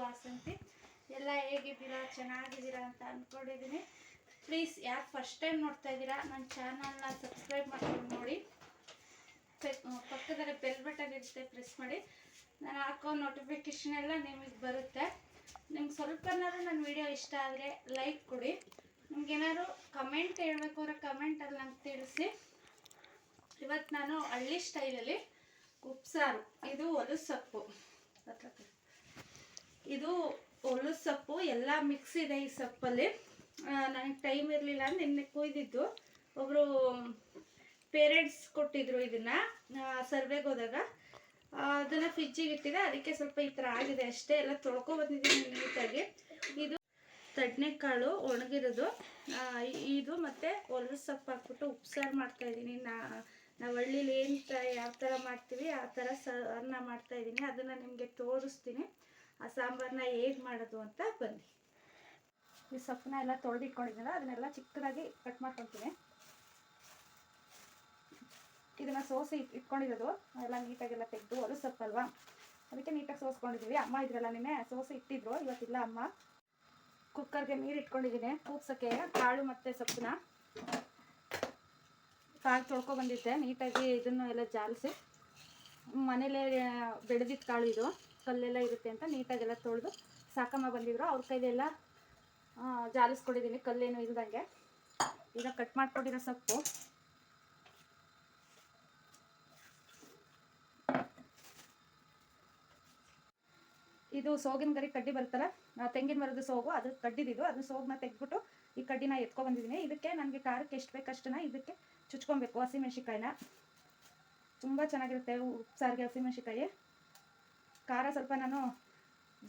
ವಾಸಂತಿ. ಎಲ್ಲ ಹೇಗಿದ್ದೀರಾ? ಚೆನ್ನಾಗಿದ್ದೀರಾ ಅಂತ ಅಂದ್ಕೊಂಡಿದ್ದೀನಿ ಪ್ಲೀಸ್ ಯಾರು ಫಸ್ಟ್ ಟೈಮ್ ನೋಡ್ತಾ ಇದ್ದೀರಾ ನನ್ನ ಚಾನಲ್ನ ಸಬ್ಸ್ಕ್ರೈಬ್ ಮಾಡ್ಕೊಂಡು ನೋಡಿ. ಪಕ್ಕದಲ್ಲಿ ಬೆಲ್ ಬಟನ್ ಇರುತ್ತೆ ಪ್ರೆಸ್ ಮಾಡಿ. ನಾನು ಹಾಕೋ ನೋಟಿಫಿಕೇಶನ್ ಎಲ್ಲ ನಿಮಗೆ ಬರುತ್ತೆ. ನಿಮ್ಗೆ ಸ್ವಲ್ಪನಾದ್ರು ನನ್ನ ವಿಡಿಯೋ ಇಷ್ಟ ಆದರೆ ಲೈಕ್ ಕೊಡಿ. ನಿಮ್ಗೇನಾದ್ರು ಕಮೆಂಟ್ ಹೇಳಬೇಕು ಅಂದ್ರೆ ಕಮೆಂಟಲ್ಲಿ ನಂಗೆ ತಿಳಿಸಿ. ಇವತ್ತು ನಾನು ಹಳ್ಳಿ ಸ್ಟೈಲಲ್ಲಿ ಉಪ್ಸಾರು. ಇದು ಹೊಲಸೊಪ್ಪು. ಇದು ಹೊಲದ ಸೊಪ್ಪು, ಎಲ್ಲ ಮಿಕ್ಸ್ ಇದೆ ಈ ಸೊಪ್ಪಲ್ಲಿ. ನನಗೆ ಟೈಮ್ ಇರಲಿಲ್ಲ ನಿನ್ನೆ ಕೊಯ್ದಿದ್ದು. ಒಬ್ಬರು ಪೇರೆಂಟ್ಸ್ ಕೊಟ್ಟಿದ್ರು ಇದನ್ನು ಸರ್ವೆಗೆ ಹೋದಾಗ. ಅದನ್ನು ಫ್ರಿಜ್ಜಿಗೆ ಇಟ್ಟಿದೆ. ಅದಕ್ಕೆ ಸ್ವಲ್ಪ ಈ ಥರ ಆಗಿದೆ. ಅಷ್ಟೇ ಎಲ್ಲ ತೊಳ್ಕೊ ಬಂದಿದ್ದೀನಿ ನೀಟಾಗಿ ಇದು ತಡ್ನೆಕಾಳು ಒಣಗಿರೋದು. ಇದು ಮತ್ತು ಹೊಲದ ಸೊಪ್ಪು ಹಾಕ್ಬಿಟ್ಟು ಉಪ್ಸಾರು ಮಾಡ್ತಾಯಿದ್ದೀನಿ ನಾ, ನಾವು ಹಳ್ಳಿಲಿ ಏನು ತ, ಯಾವ ಥರ ಮಾಡ್ತೀವಿ, ಆ ಥರ ಸಾರನ್ನ ಮಾಡ್ತಾ ಇದ್ದೀನಿ. ಅದನ್ನು ನಿಮಗೆ ತೋರಿಸ್ತೀನಿ. ಆ ಸಾಂಬಾರನ್ನ ಹೇಗೆ ಮಾಡೋದು ಅಂತ ಬನ್ನಿ. ಈ ಸೊಪ್ಪನ್ನ ಎಲ್ಲ ತೊಳೆದಿಟ್ಕೊಂಡಿದ್ದೀನಲ್ಲ ಅದನ್ನೆಲ್ಲ ಚಿಕ್ಕದಾಗಿ ಕಟ್ ಮಾಡ್ಕೊತೀನಿ ಇದನ್ನ ಸೋಸಿ ಇಟ್- ಇಟ್ಕೊಂಡಿರೋದು ಎಲ್ಲ ನೀಟಾಗೆಲ್ಲ ತೆಗೆದು ಹೊಲಸು ಸೊಪ್ಪಲ್ವಾ? ಅದಕ್ಕೆ ನೀಟಾಗಿ ಸೋಸ್ಕೊಂಡಿದ್ದೀವಿ. ಅಮ್ಮ ಇದ್ರಲ್ಲ ನಿನ್ನೆ, ಸೋಸಿ ಇಟ್ಟಿದ್ರು, ಇವತ್ತಿಲ್ಲ ಅಮ್ಮ. ಕುಕ್ಕರ್ಗೆ ನೀರು ಇಟ್ಕೊಂಡಿದ್ದೀನಿ, ಕೂಗ್ಸೋಕ್ಕೆ ಕಾಳು ಮತ್ತು ಸೊಪ್ಪನ್ನ. ಕಾಳು ತೊಳ್ಕೊ ಬಂದಿದ್ದೆ, ನೀಟಾಗಿ ಇದನ್ನು ಎಲ್ಲ ಜಾಲಿಸಿ. ಮನೇಲೇ ಬೆಳೆದಿದ್ದ ಕಾಳು ಇದು. ಕಲ್ಲೆಲ್ಲ ಇರುತ್ತೆ ಅಂತ ನೀಟಾಗೆಲ್ಲ ತೊಳೆದು ಸಾಕಮ್ಮ ಬಂದಿದ್ರು. ಅವ್ರ ಕೈಲೆಲ್ಲ ಜಾಲಿಸ್ಕೊಂಡಿದ್ದೀನಿ ಕಲ್ಲೇನು ಇಲ್ದಂಗೆ. ಈಗ ಕಟ್ ಮಾಡ್ಕೊಂಡಿರೋ ಸೊಪ್ಪು. ಇದು ಸೋಗಿನ ಗರಿ ಕಡ್ಡಿ ಬರುತ್ತಲ್ಲ ತೆಂಗಿನ ಮರದ ಸೋಗು, ಅದು ಕಡ್ಡಿದಿದ್ದು ಅದು ಸೋಗನ್ನ ತೆಗೆದ್ಬಿಟ್ಟು ಈ ಕಡ್ಡಿನ ಎತ್ಕೊ ಬಂದಿದ್ದೀನಿ ಇದಕ್ಕೆ ನನಗೆ ಖಾರಕ್ಕೆ ಎಷ್ಟು ಬೇಕಷ್ಟನ್ನ ಇದಕ್ಕೆ ಚುಚ್ಕೊಬೇಕು ಹಸಿಮೆಣ್ಸಿಕಾಯಿನ ತುಂಬ ಚೆನ್ನಾಗಿರುತ್ತೆ ಉಪ್ಸಾರಿಗೆ ಹಸಿಮೆಣ್ಸಿಕಾಯಿ ಖಾರ ಸ್ವಲ್ಪ ನಾನು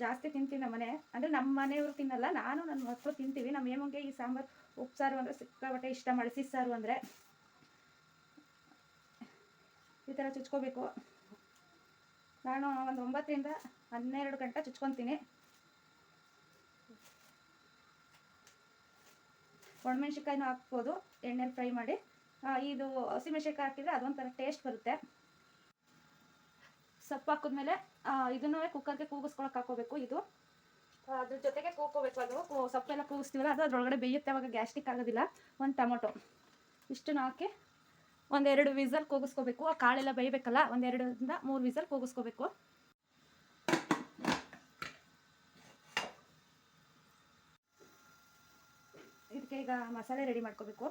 ಜಾಸ್ತಿ ತಿಂತೀನಿ ನಮ್ಮನೆ ಅಂದರೆ ನಮ್ಮ ಮನೆಯವರು ತಿನ್ನಲ್ಲ, ನಾನು ನನ್ನ ಮಕ್ಕಳು ತಿಂತೀವಿ. ನಮ್ಮ ಏಮಂಗೆ ಈ ಸಾಂಬಾರು ಉಪ್ಸಾರು ಅಂದರೆ ಸಿಕ್ಕಾಪಟ್ಟೆ ಇಷ್ಟ ಮಳಸಿ ಸಾರು ಅಂದರೆ. ಈ ಥರ ಚುಚ್ಕೋಬೇಕು. ನಾನು ಒಂದು ಒಂಬತ್ತರಿಂದ ಹನ್ನೆರಡು ಗಂಟೆ ಚುಚ್ಕೊತೀನಿ. ಒಣಮೆಣ್ಸಿಕಾಯಿನೂ ಹಾಕ್ಬೋದು, ಎಣ್ಣೆಲಿ ಫ್ರೈ ಮಾಡಿ. ಇದು ಹಸಿಮೆಣ್ಸಿಕಾಯಿ ಹಾಕಿದರೆ ಅದೊಂಥರ ಟೇಸ್ಟ್ ಬರುತ್ತೆ. ಸೊಪ್ಪು ಹಾಕಿದ್ಮೇಲೆ ಇದನ್ನು ಕುಕ್ಕರ್ಗೆ ಕೂಗಿಸ್ಕೊಳಕ್ಕೆ ಹಾಕೋಬೇಕು. ಇದು ಅದ್ರ ಜೊತೆಗೆ ಕೂಕೋಬೇಕು. ಅದು ಸೊಪ್ಪೆಲ್ಲ ಕೂಗಿಸ್ತೀವಲ್ಲ, ಅದು ಅದ್ರೊಳಗಡೆ ಬೇಯುತ್ತೆ, ಅವಾಗ ಗ್ಯಾಸ್ಟಿಕ್ ಆಗೋದಿಲ್ಲ. ಒಂದು ಟೊಮೊಟೊ. ಇಷ್ಟನ್ನು ಹಾಕಿ ಒಂದೆರಡು ವಿಸಲ್ ಕೂಗಿಸ್ಕೋಬೇಕು. ಆ ಕಾಳೆಲ್ಲ ಬೇಯಬೇಕಲ್ಲ, ಒಂದೆರಡರಿಂದ ಮೂರು ವಿಸಲ್ ಕೂಗಿಸ್ಕೋಬೇಕು. ಇದಕ್ಕೆ ಈಗ ಮಸಾಲೆ ರೆಡಿ ಮಾಡ್ಕೋಬೇಕು.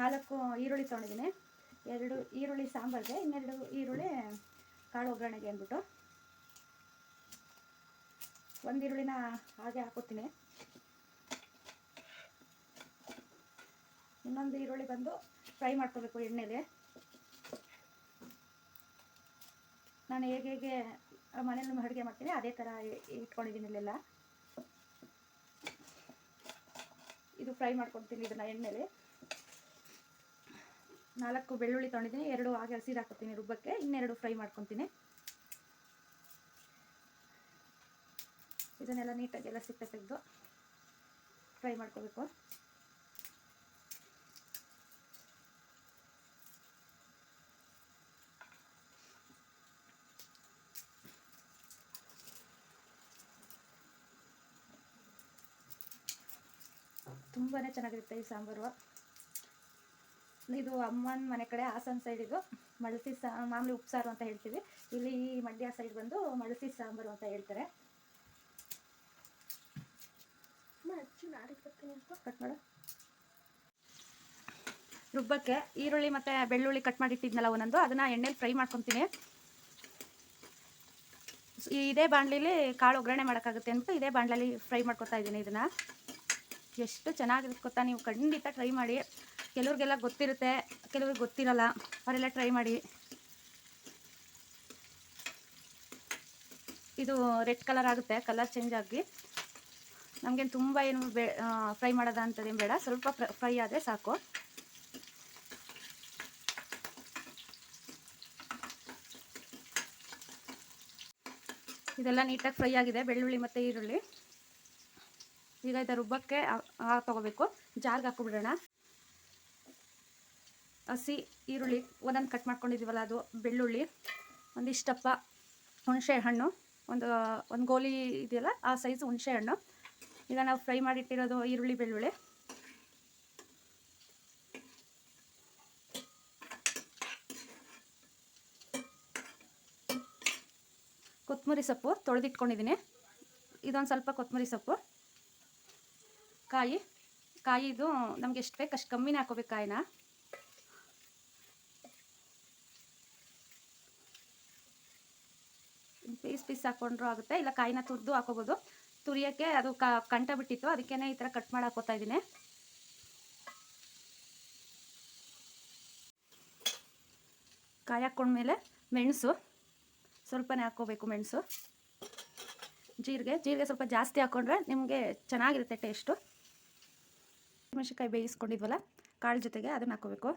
ನಾಲ್ಕು ಈರುಳ್ಳಿ ತೊಗೊಂಡಿದ್ದೀನಿ ಎರಡು ಈರುಳ್ಳಿ ಸಾಂಬಾರಿಗೆ, ಇನ್ನೆರಡು ಈರುಳ್ಳಿ ಕಾಳು ಒಗ್ಗರಣೆಗೆ ಅಂದ್ಬಿಟ್ಟು ಒಂದು ಹಾಗೆ ಹಾಕೋತೀನಿ. ಇನ್ನೊಂದು ಈರುಳ್ಳಿ ಬಂದು ಫ್ರೈ ಮಾಡ್ಕೋಬೇಕು ಎಣ್ಣೆಲಿ. ನಾನು ಹೇಗೆ ಹೇಗೆ ಮನೇಲಿ ಅಡುಗೆ ಮಾಡ್ತೀನಿ ಅದೇ ಥರ ಇಟ್ಕೊಂಡಿದ್ದೀನಿ ಇಲ್ಲೆಲ್ಲ. ಇದು ಫ್ರೈ ಮಾಡ್ಕೊತೀನಿ ಇದನ್ನು ಎಣ್ಣೆಲಿ. ನಾಲ್ಕು ಬೆಳ್ಳುಳ್ಳಿ ತೊಗೊಂಡಿದ್ದೀನಿ, ಎರಡು ಹಾಗೆ ಹಸಿರು ಹಾಕೋತೀನಿ ರುಬ್ಬಕ್ಕೆ, ಇನ್ನೆರಡು ಫ್ರೈ ಮಾಡ್ಕೊತೀನಿ ಇದನ್ನೆಲ್ಲ ನೀಟಾಗಿ ಎಲ್ಲ ಸಿಪ್ಪೆ ತೆಗೆದು ಫ್ರೈ ಮಾಡ್ಕೋಬೇಕು. ತುಂಬಾ ಚೆನ್ನಾಗಿರುತ್ತೆ ಈ ಸಾಂಬಾರು. ಇದು ಅಮ್ಮನ ಮನೆ ಕಡೆ ಹಾಸನ ಸೈಡ್ ಇದು ಮಳಸಿ ಸಾ ಮಾಮೂಲಿ ಉಪ್ಸಾರು ಅಂತ ಹೇಳ್ತೀವಿ. ಇಲ್ಲಿ ಈ ಮಂಡ್ಯ ಸೈಡ್ ಬಂದು ಮಳಸಿ ಸಾಂಬಾರು ಅಂತ ಹೇಳ್ತಾರೆ. ಕಟ್ ಮಾಡು. ರುಬ್ಬಕ್ಕೆ ಈರುಳ್ಳಿ ಮತ್ತು ಬೆಳ್ಳುಳ್ಳಿ ಕಟ್ ಮಾಡಿಟ್ಟಿದ್ನಲ್ಲ ಒಂದೊಂದು ಅದನ್ನು ಎಣ್ಣೆಲಿ ಫ್ರೈ ಮಾಡ್ಕೊತೀನಿ. ಇದೇ ಬಾಣಲಿಲಿ ಕಾಳು ಒಗ್ಗರಣೆ ಮಾಡೋಕ್ಕಾಗುತ್ತೆ ಅಂತ ಇದೇ ಬಾಣಲಲ್ಲಿ ಫ್ರೈ ಮಾಡ್ಕೊತಾ ಇದ್ದೀನಿ ಇದನ್ನು. ಎಷ್ಟು ಚೆನ್ನಾಗಿರುತ್ತೆ ಗೊತ್ತಾ? ನೀವು ಖಂಡಿತ ಟ್ರೈ ಮಾಡಿ. ಕೆಲವ್ರಿಗೆಲ್ಲ ಗೊತ್ತಿರುತ್ತೆ, ಕೆಲವ್ರಿಗೆ ಗೊತ್ತಿರಲ್ಲ, ಅವರೆಲ್ಲ ಟ್ರೈ ಮಾಡಿ. ಇದು ರೆಡ್ ಕಲರ್ ಆಗುತ್ತೆ ಕಲರ್ ಚೇಂಜ್ ಆಗಿ. ನಮಗೇನು ತುಂಬ ಏನು ಬೇ ಫ್ರೈ ಮಾಡೋದ ಅಂತದೇನು ಬೇಡ, ಸ್ವಲ್ಪ ಫ್ರೈ ಆದರೆ ಸಾಕು. ಇದೆಲ್ಲ ನೀಟಾಗಿ ಫ್ರೈ ಆಗಿದೆ, ಬೆಳ್ಳುಳ್ಳಿ ಮತ್ತು ಈರುಳ್ಳಿ. ಈಗ ಇದು ರುಬ್ಬಕ್ಕೆ ತೊಗೋಬೇಕು. ಜಾರ್ಗೆ ಹಾಕೊಬಿಡೋಣ. ಹಸಿ ಈರುಳ್ಳಿ, ಒಂದೊಂದು ಕಟ್ ಮಾಡ್ಕೊಂಡಿದ್ದೀವಲ್ಲ ಅದು, ಬೆಳ್ಳುಳ್ಳಿ ಒಂದಿಷ್ಟಪ್ಪ ಹುಣಸೆ ಹಣ್ಣು, ಒಂದು ಒಂದು ಗೋಲಿ ಇದೆಯಲ್ಲ, ಆ ಸೈಜ್ ಹುಣಸೆ ಹಣ್ಣು. ಈಗ ನಾವು ಫ್ರೈ ಮಾಡಿಟ್ಟಿರೋದು ಈರುಳ್ಳಿ, ಬೆಳ್ಳುಳ್ಳಿ. ಕೊತ್ತಂಬರಿ ಸೊಪ್ಪು ತೊಳೆದಿಟ್ಕೊಂಡಿದ್ದೀನಿ ಇದೊಂದು ಸ್ವಲ್ಪ ಕೊತ್ತಂಬರಿ ಸೊಪ್ಪು. ಕಾಯಿ ಕಾಯಿದು ನಮ್ಗೆ ಎಷ್ಟು ಬೇಕು ಅಷ್ಟು ಕಮ್ಮಿನೇ ಹಾಕೋಬೇಕು ಕಾಯಿನ. ಪೀಸ್ ಪೀಸ್ ಹಾಕೊಂಡ್ರು ಆಗುತ್ತೆ. ಇಲ್ಲ ಕಾಯಿನ ತುರಿದು ಹಾಕೋಬೋದು. ತುರಿಯೋಕ್ಕೆ ಅದು ಕಂಟ ಬಿಟ್ಟಿತ್ತು. ಅದಕ್ಕೇ ಈ ಥರ ಕಟ್ ಮಾಡಿ ಹಾಕೋತಾ ಇದ್ದೀನಿ. ಕಾಯಿ ಹಾಕ್ಕೊಂಡ್ಮೇಲೆ ಮೆಣಸು, ಸ್ವಲ್ಪನೇ ಹಾಕ್ಕೋಬೇಕು ಮೆಣಸು. ಜೀರಿಗೆ ಜೀರಿಗೆ ಸ್ವಲ್ಪ ಜಾಸ್ತಿ ಹಾಕ್ಕೊಂಡ್ರೆ ನಿಮಗೆ ಚೆನ್ನಾಗಿರುತ್ತೆ ಟೇಸ್ಟು. ಮೆಣಸಿನ್ಕಾಯಿ ಬೇಯಿಸ್ಕೊಂಡಿದ್ವಲ್ಲ, ಕಾಳು ಜೊತೆಗೆ ಅದನ್ನು ಹಾಕೋಬೇಕು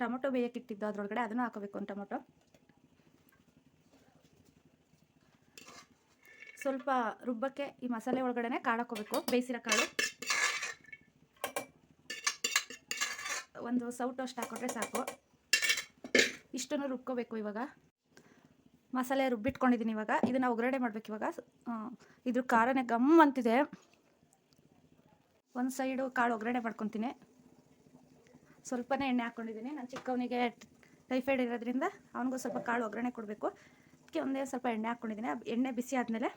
ಟೊಮೊಟೊ ಬೇಯಕ್ಕಿಟ್ಟಿದ್ದು ಅದರೊಳಗಡೆ ಅದನ್ನು ಹಾಕೋಬೇಕು ಒಂದು ಟೊಮೊಟೊ. ಸ್ವಲ್ಪ ರುಬ್ಬಕ್ಕೆ ಈ ಮಸಾಲೆ ಒಳಗಡೆ ಕಾಳು ಹಾಕೋಬೇಕು ಬೇಯಿಸಿರೋ ಕಾಳು. ಒಂದು ಸೌಟು ಅಷ್ಟು ಹಾಕೊಂಡ್ರೆ ಸಾಕು. ಇಷ್ಟನ್ನು ರುಬ್ಕೋಬೇಕು ಇವಾಗ. ಮಸಾಲೆ ರುಬ್ಬಿಟ್ಕೊಂಡಿದ್ದೀನಿ ಇವಾಗ. ಇದನ್ನು ಒಗ್ಗರಣೆ ಮಾಡಬೇಕು ಇವಾಗ. ಇದ್ರ ಖಾರನೇ ಗಮ್ ಅಂತಿದೆ. ಒಂದು ಸೈಡು ಕಾಳು ಒಗ್ಗರಣೆ ಮಾಡ್ಕೊತೀನಿ. ಸ್ವಲ್ಪನೇ ಎಣ್ಣೆ ಹಾಕ್ಕೊಂಡಿದ್ದೀನಿ ನಾನು ಚಿಕ್ಕವನಿಗೆ ಟೈಫಾಯ್ಡ್ ಇರೋದ್ರಿಂದ ಅವನಿಗೂ ಸ್ವಲ್ಪ ಕಾಳು ಒಗ್ಗರಣೆ ಕೊಡಬೇಕು. ಅದಕ್ಕೆ ಒಂದೇ ಸ್ವಲ್ಪ ಎಣ್ಣೆ ಹಾಕ್ಕೊಂಡಿದ್ದೀನಿ ಎಣ್ಣೆ ಬಿಸಿ ಆದಮೇಲೆ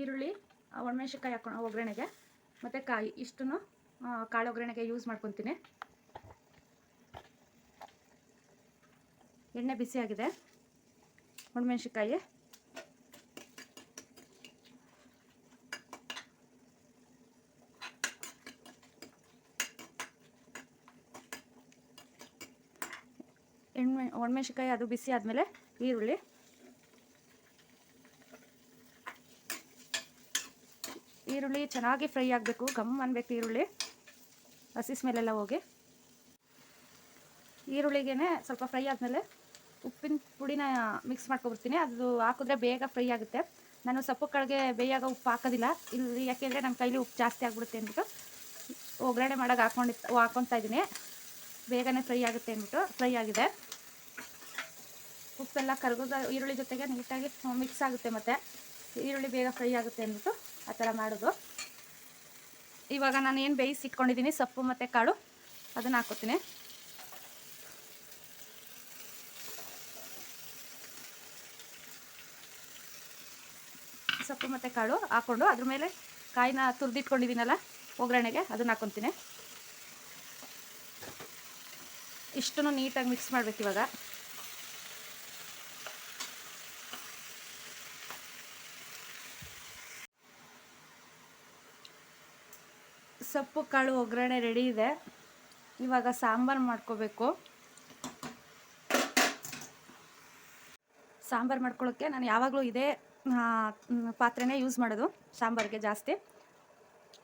ಈರುಳ್ಳಿ ಒಣಮೆಣ್ಸಿನ್ಕಾಯಿ ಹಾಕೊಂಡು ಒಗ್ಗರಣೆಗೆ ಮತ್ತು ಕಾಯಿ ಇಷ್ಟನ್ನು ಕಾಳು ಒಗ್ಗರಣೆಗೆ ಯೂಸ್ ಮಾಡ್ಕೊತೀನಿ. ಎಣ್ಣೆ ಬಿಸಿಯಾಗಿದೆ ಒಣಮೆಣ್ಸಿನ್ಕಾಯಿ. ಎಣ್ಣೆ ಒಣಮೆಣ್ಸಿಕಾಯಿ ಅದು ಬಿಸಿ ಆದಮೇಲೆ ಈರುಳ್ಳಿ. ಈರುಳ್ಳಿ ಚೆನ್ನಾಗಿ ಫ್ರೈ ಆಗಬೇಕು ಗಮ್ ಅನ್ಬೇಕು ಈರುಳ್ಳಿ. ಹಸಿ ಸ್ಮೆಲ್ಲೆಲ್ಲ ಹೋಗಿ. ಈರುಳ್ಳಿಗೆ ಸ್ವಲ್ಪ ಫ್ರೈ ಆದಮೇಲೆ ಉಪ್ಪಿನ ಪುಡಿನ ಮಿಕ್ಸ್ ಮಾಡ್ಕೊಬಿಡ್ತೀನಿ. ಅದು ಹಾಕಿದ್ರೆ ಬೇಗ ಫ್ರೈ ಆಗುತ್ತೆ. ನಾನು ಸೊಪ್ಪು ಕಳಿಗೆ ಬೇಯಾಗ ಉಪ್ಪು ಹಾಕೋದಿಲ್ಲ. ಇಲ್ಲಿ ಯಾಕೆಂದರೆ ನಮ್ಮ ಕೈಲಿ ಉಪ್ಪು ಜಾಸ್ತಿ ಆಗಿಬಿಡುತ್ತೆ ಅಂದ್ಬಿಟ್ಟು ಒಗ್ಗರಣೆ ಮಾಡೋಕೆ ಹಾಕೊಂಡಿತ್ತು ಹಾಕ್ಕೊತಾ ಇದ್ದೀನಿ. ಬೇಗನೆ ಫ್ರೈ ಆಗುತ್ತೆ ಅಂದ್ಬಿಟ್ಟು ಫ್ರೈ ಆಗಿದೆ. ಉಪ್ಪೆಲ್ಲ ಕರಗೋದ ಈರುಳ್ಳಿ ಜೊತೆಗೆ ನೀಟಾಗಿ ಮಿಕ್ಸ್ ಆಗುತ್ತೆ ಮತ್ತು. ಈರುಳ್ಳಿ ಬೇಗ ಫ್ರೈ ಆಗುತ್ತೆ ಅಂದ್ಬಿಟ್ಟು ಆ ಥರ ಮಾಡೋದು. ಇವಾಗ ನಾನು ಏನು ಬೇಯಿಸಿ ಇಟ್ಕೊಂಡಿದ್ದೀನಿ? ಸೊಪ್ಪು ಮತ್ತು ಕಾಳು. ಅದನ್ನು ಹಾಕೋತೀನಿ ಸೊಪ್ಪು ಮತ್ತು ಕಾಳು ಹಾಕ್ಕೊಂಡು ಅದ್ರ ಮೇಲೆ ಕಾಯಿನ ತುರಿದಿಟ್ಕೊಂಡಿದ್ದೀನಲ್ಲ ಒಗ್ಗರಣೆಗೆ ಅದನ್ನು ಹಾಕ್ಕೊತೀನಿ. ಇಷ್ಟನ್ನು ನೀಟಾಗಿ ಮಿಕ್ಸ್ ಮಾಡ್ಬೇಕು ಇವಾಗ. ಸೊಪ್ಪು, ಕಾಳು, ಒಗ್ಗರಣೆ ರೆಡಿ ಇದೆ. ಇವಾಗ ಸಾಂಬಾರು ಮಾಡ್ಕೋಬೇಕು. ಸಾಂಬಾರು ಮಾಡ್ಕೊಳ್ಳೋಕ್ಕೆ ನಾನು ಯಾವಾಗಲೂ ಇದೇ ಪಾತ್ರೆನೇ ಯೂಸ್ ಮಾಡೋದು, ಸಾಂಬಾರಿಗೆ ಜಾಸ್ತಿ.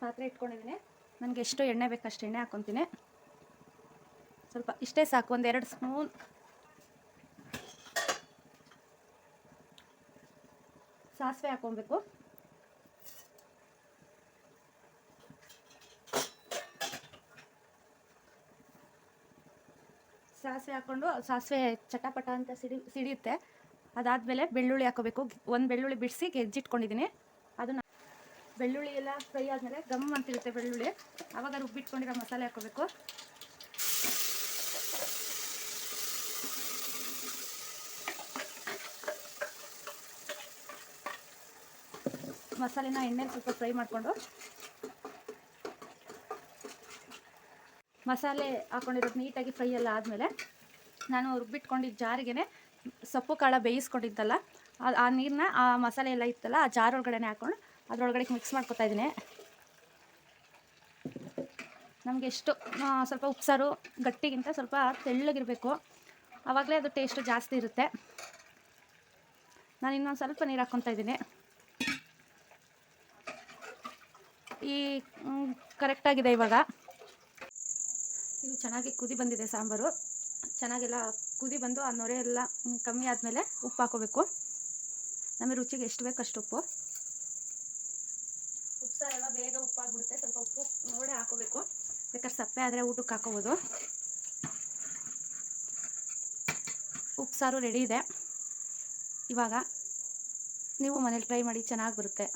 ಪಾತ್ರೆ ಇಟ್ಕೊಂಡಿದ್ದೀನಿ. ನನಗೆ ಎಷ್ಟು ಎಣ್ಣೆ ಬೇಕು ಅಷ್ಟು ಎಣ್ಣೆ ಹಾಕ್ಕೊತೀನಿ ಸ್ವಲ್ಪ ಇಷ್ಟೇ ಸಾಕು, ಒಂದು ಎರಡು ಸ್ಪೂನ್. ಸಾಸಿವೆ ಹಾಕ್ಕೊಬೇಕು ಸಾಸಿವೆ ಹಾಕ್ಕೊಂಡು ಸಾಸಿವೆ ಚಟಪಟ ಅಂತ ಸಿಡಿ, ಸಿಡಿಯುತ್ತೆ. ಅದಾದಮೇಲೆ ಬೆಳ್ಳುಳ್ಳಿ ಹಾಕೋಬೇಕು. ಒಂದು ಬೆಳ್ಳುಳ್ಳಿ ಬಿಡಿಸಿ ಗೆಜ್ಜಿಟ್ಕೊಂಡಿದ್ದೀನಿ. ಅದನ್ನು ಬೆಳ್ಳುಳ್ಳಿ ಎಲ್ಲ ಫ್ರೈ ಆದಮೇಲೆ ಗಮ್ ಅಂತಿರುತ್ತೆ ಬೆಳ್ಳುಳ್ಳಿ. ಆವಾಗ ರುಬ್ಬಿಟ್ಕೊಂಡಿರೋ ಮಸಾಲೆ ಹಾಕೋಬೇಕು. ಮಸಾಲೆನ ಎಣ್ಣೆಲಿ ಸ್ವಲ್ಪ ಫ್ರೈ ಮಾಡಿಕೊಂಡು. ಮಸಾಲೆ ಹಾಕೊಂಡಿರೋದು ನೀಟಾಗಿ ಫ್ರೈ ಎಲ್ಲ ಆದಮೇಲೆ ನಾನು ರುಬ್ಬಿಟ್ಕೊಂಡಿದ್ದ ಜಾರಿಗೆನೆ ಸೊಪ್ಪು ಕಾಳ ಬೇಯಿಸ್ಕೊಂಡಿದ್ದಲ್ಲ, ಆ- ನೀರನ್ನ ಆ ಮಸಾಲೆ ಎಲ್ಲ ಇತ್ತಲ್ಲ, ಆ ಜಾರ್ ಒಳಗಡೆ ಹಾಕ್ಕೊಂಡು ಅದರೊಳಗಡೆ ಮಿಕ್ಸ್ ಮಾಡ್ಕೊತಾ ಇದ್ದೀನಿ ನಮಗೆ ಎಷ್ಟು ಸ್ವಲ್ಪ ಉಪ್ಸಾರು, ಗಟ್ಟಿಗಿಂತ ಸ್ವಲ್ಪ ತೆಳ್ಳಗಿರಬೇಕು. ಆವಾಗಲೇ ಅದು ಟೇಸ್ಟು ಜಾಸ್ತಿ ಇರುತ್ತೆ. ನಾನು ಇನ್ನೊಂದು ಸ್ವಲ್ಪ ನೀರು ಹಾಕ್ಕೊತಾ ಇದ್ದೀನಿ ಈ ಕರೆಕ್ಟಾಗಿದೆ ಇವಾಗ. ಇದು ಚೆನ್ನಾಗಿ ಕುದಿ ಬಂದಿದೆ ಸಾಂಬಾರು. ಚೆನ್ನಾಗೆಲ್ಲ ಕುದಿ ಬಂದು ಆ ನೊರೆ ಎಲ್ಲ ಕಮ್ಮಿ ಆದಮೇಲೆ ಉಪ್ಪು ಹಾಕೋಬೇಕು. ನಮಗೆ ರುಚಿಗೆ ಎಷ್ಟು ಬೇಕು ಅಷ್ಟು ಉಪ್ಪು. ಉಪ್ಸಾರೆಲ್ಲ ಬೇಗ ಉಪ್ಪಾಗ್ಬಿಡುತ್ತೆ ಸ್ವಲ್ಪ ಉಪ್ಪು ನೋಡೇ ಹಾಕೋಬೇಕು. ಬೇಕಾದ್ರೆ ಸಪ್ಪೆ ಆದರೆ ಊಟಕ್ಕೆ ಹಾಕೋಬೋದು. ಉಪ್ಸಾರು ರೆಡಿ ಇದೆ. ಇವಾಗ ನೀವು ಮನೇಲಿ ಟ್ರೈ ಮಾಡಿ ಚೆನ್ನಾಗಿ ಬರುತ್ತೆ.